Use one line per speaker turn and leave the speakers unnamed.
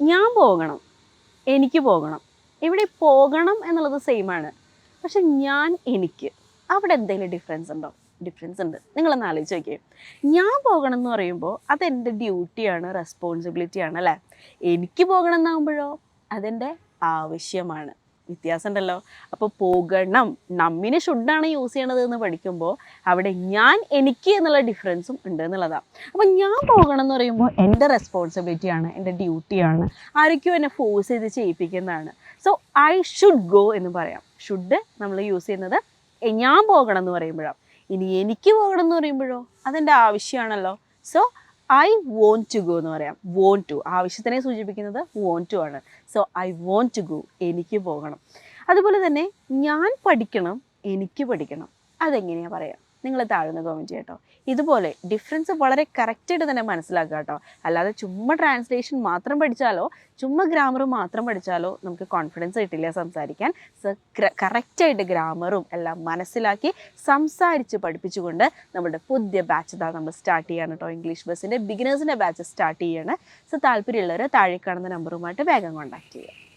ഞാൻ പോകണം. എനിക്ക് പോകണം. ഇവിടെ പോകണം എന്നുള്ളത് സെയിം ആണ്. പക്ഷെ ഞാൻ എനിക്ക്. അവിടെ എന്തെങ്കിലും ഡിഫറൻസ് ഉണ്ടോ? ഡിഫറൻസ് ഉണ്ട്. നിങ്ങളൊന്ന് ആലോചിച്ച് നോക്കിയേ. ഞാൻ പോകണം എന്ന് പറയുമ്പോൾ അതെന്റെ ഡ്യൂട്ടിയാണ് റെസ്പോൺസിബിലിറ്റിയാണ് അല്ലേ? എനിക്ക് പോകണം എന്നാകുമ്പോഴോ അതെന്റെ ആവശ്യമാണ്. വ്യത്യാസം ഉണ്ടല്ലോ അപ്പോൾ പോകണം. നമ്മിന് ഷുഡാണ് യൂസ് ചെയ്യണത് എന്ന് പഠിക്കുമ്പോൾ അവിടെ ഞാൻ എനിക്ക് എന്നുള്ള ഡിഫറൻസും ഉണ്ട് എന്നുള്ളതാണ് അപ്പോൾ ഞാൻ പോകണം എന്ന് പറയുമ്പോൾ എന്റെ റെസ്പോൺസിബിലിറ്റിയാണ് എന്റെ ഡ്യൂട്ടിയാണ് ആരൊക്കെയോ എന്നെ ഫോഴ്സ് ചെയ്ത് ചെയ്യിപ്പിക്കുന്നതാണ്. സോ ഐ ഷുഡ് ഗോ എന്ന് പറയാം. ഷുഡ് നമ്മൾ യൂസ് ചെയ്യുന്നത് ഞാൻ പോകണം എന്ന് പറയുമ്പോഴാണ് ഇനി എനിക്ക് പോകണം എന്ന് പറയുമ്പോഴോ? അതെന്റെ ആവശ്യമാണല്ലോ. So I want to go എന്ന് പറയാം. വോണ്ട് ടു ആവശ്യത്തിനെ സൂചിപ്പിക്കുന്നത് വോണ്ട് ടു ആണ്. So I want to go എനിക്ക് പോകണം. അതുപോലെ തന്നെ ഞാൻ പഠിക്കണം. എനിക്ക് പഠിക്കണം. അതെങ്ങനെയാണ് പറയാം? നിങ്ങൾ താഴ്ന്ന് കമന്റ് കേട്ടോ. ഇതുപോലെ ഡിഫറൻസ് വളരെ കറക്റ്റായിട്ട് തന്നെ മനസ്സിലാക്കുക കേട്ടോ. അല്ലാതെ ചുമ്മാ ട്രാൻസ്ലേഷൻ മാത്രം പഠിച്ചാലോ ചുമ്മാ ഗ്രാമർ മാത്രം പഠിച്ചാലോ നമുക്ക് കോൺഫിഡൻസ് കിട്ടില്ല സംസാരിക്കാൻ. കറക്റ്റായിട്ട് ഗ്രാമറും എല്ലാം മനസ്സിലാക്കി സംസാരിച്ച് പഠിപ്പിച്ചുകൊണ്ട് നമ്മുടെ പുതിയ ബാച്ച് ഇതാ നമ്മൾ സ്റ്റാർട്ട് ചെയ്യാണ് കേട്ടോ. ഇംഗ്ലീഷ് ബസ്സിന്റെ ബിഗിനേഴ്സിന്റെ ബാച്ച് സ്റ്റാർട്ട് ചെയ്യാണ്. സോ താല്പര്യമുള്ളവർ താഴെ കാണുന്ന നമ്പറുമായിട്ട് വേഗം കോൺടാക്ട് ചെയ്യുക.